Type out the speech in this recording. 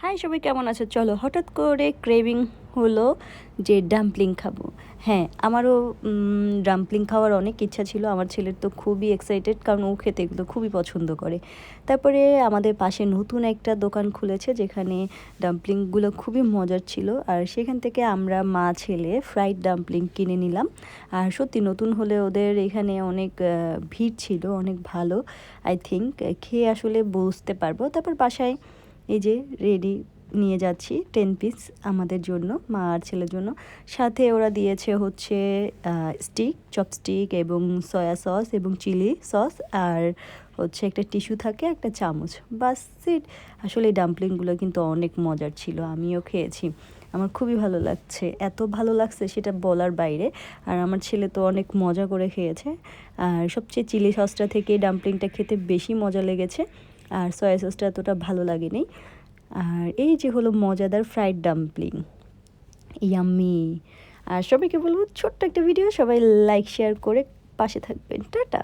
High, সবাই কেমন আছো? চলো, হঠাৎ করে ক্রেভিং হলো যে ডাম্পলিং খাব। হ্যাঁ আমারও ডাম্পলিং খাওয়ার অনেক ইচ্ছা ছিল। আমার ছেলের তো খুবই এক্সাইটেড কারণ ও খেতে এগুলো খুবই পছন্দ করে। তারপরে আমাদের পাশে নতুন একটা দোকান খুলেছে, যেখানে ডাম্পলিংগুলো খুবই মজার ছিল। আর সেখান থেকে আমরা মা, ছেলে ফ্রাইড ডাম্পলিং কিনে নিলাম। আর সত্যি নতুন হলে ওদের এখানে অনেক ভিড় ছিল, অনেক ভালো আই থিঙ্ক খেয়ে আসলে বুঝতে পারব। তারপর বাসায় এই যে রেডি নিয়ে যাচ্ছি টেন পিস আমাদের জন্য, মা আর ছেলের জন্য। সাথে ওরা দিয়েছে হচ্ছে স্টিক চপস্টিক এবং সয়া সস এবং চিলি সস আর হচ্ছে একটা টিস্যু থাকে, একটা চামচ। বাস সিট আসলে এই ডাম্পলিংগুলো কিন্তু অনেক মজার ছিল, আমিও খেয়েছি। আমার খুবই ভালো লাগছে। এত ভালো লাগছে সেটা বলার বাইরে। আর আমার ছেলে তো অনেক মজা করে খেয়েছে। আর সবচেয়ে চিলি সসটা থেকে ডাম্পলিংটা খেতে বেশি মজা লেগেছে। আর সয়া সসটা এতটা ভালো লাগেনি। আর এই যে হলো মজাদার ফ্রাইড ডাম্পলিং ইয়াম্মি আর সবাইকে বলব ছোট্ট একটা ভিডিও সবাই লাইক শেয়ার করে পাশে থাকবেন। টাটা!